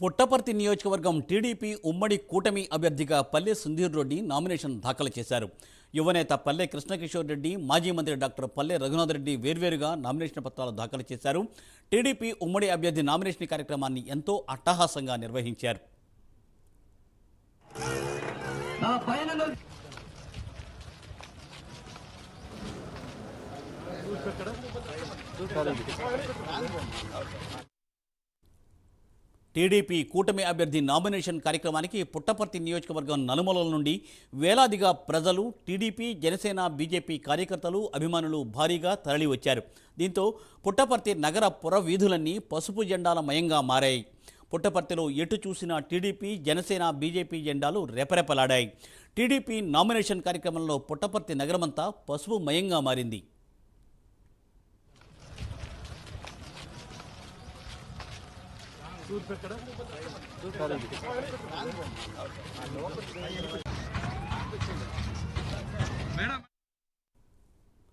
పుట్టపర్తి నియోజకవర్గం టీడీపీ ఉమ్మడి కూటమి అభ్యర్థిగా పల్లె సుధీర్ రెడ్డి నామినేషన్ దాఖలు చేశారు. యువనేత పల్లె కృష్ణకిషోర్ రెడ్డి మాజీ మంత్రి డాక్టర్ పల్లె రఘునాథ్ రెడ్డి వేర్వేరుగా నామినేషన్ పత్రాలు దాఖలు చేశారు. టీడీపీ ఉమ్మడి అభ్యర్థి నామినేషన్ కార్యక్రమాన్ని ఎంతో అట్టహాసంగా నిర్వహించారు. టీడీపీ కూటమి అభ్యర్థి నామినేషన్ కార్యక్రమానికి పుట్టపర్తి నియోజకవర్గం నలుమూలల నుండి వేలాదిగా ప్రజలు టీడీపీ జనసేన బీజేపీ కార్యకర్తలు అభిమానులు భారీగా తరలివచ్చారు. దీంతో పుట్టపర్తి నగర పుర వీధులన్నీ పసుపు జెండాల మయంగా మారాయి. పుట్టపర్తిలో ఎటు చూసినా టీడీపీ జనసేన బీజేపీ జెండాలు రెపరెపలాడాయి. టీడీపీ నామినేషన్ కార్యక్రమంలో పుట్టపర్తి నగరమంతా పసుపు మయంగా మారింది.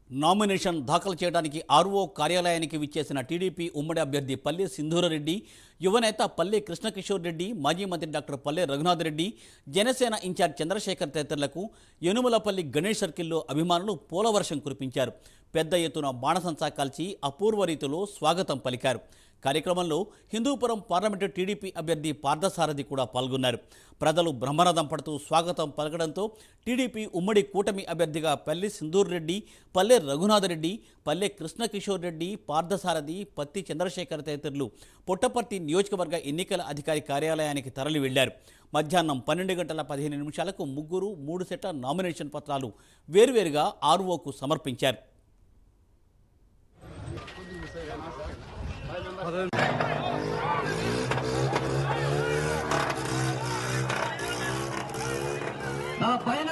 నామినేషన్ దాఖలు చేయడానికి ఆర్ఓ కార్యాలయానికి విచ్చేసిన టీడీపీ ఉమ్మడి అభ్యర్థి పల్లె సింధూరరెడ్డి యువనేత పల్లె కృష్ణకిషోర్ రెడ్డి మాజీ మంత్రి డాక్టర్ పల్లె రఘునాథ్ రెడ్డి జనసేన ఇన్ఛార్జ్ చంద్రశేఖర్ తదితరులకు యనుమలపల్లి గణేష్ సర్కిల్లో అభిమానులు పూలవర్షం కురిపించారు. పెద్ద ఎత్తున బాణసంచా కాల్చి అపూర్వ రీతిలో స్వాగతం పలికారు. కార్యక్రమంలో హిందూపురం పార్లమెంటు టీడీపీ అభ్యర్థి పార్థసారథి కూడా పాల్గొన్నారు. ప్రజలు బ్రహ్మరథం పడుతూ స్వాగతం పలకడంతో టీడీపీ ఉమ్మడి కూటమి అభ్యర్థిగా పల్లె సింధూర్ రెడ్డి పల్లె రఘునాథరెడ్డి పల్లె కృష్ణకిషోర్ రెడ్డి పార్థసారథి పత్తి చంద్రశేఖర్ తదితరులు పుట్టపర్తి నియోజకవర్గ ఎన్నికల అధికారి కార్యాలయానికి తరలి వెళ్ళారు మధ్యాహ్నం పన్నెండు గంటల పదిహేను నిమిషాలకు ముగ్గురు మూడు సెట్ల నామినేషన్ పత్రాలు వేర్వేరుగా ఆర్ఓకు సమర్పించారు. నా పైన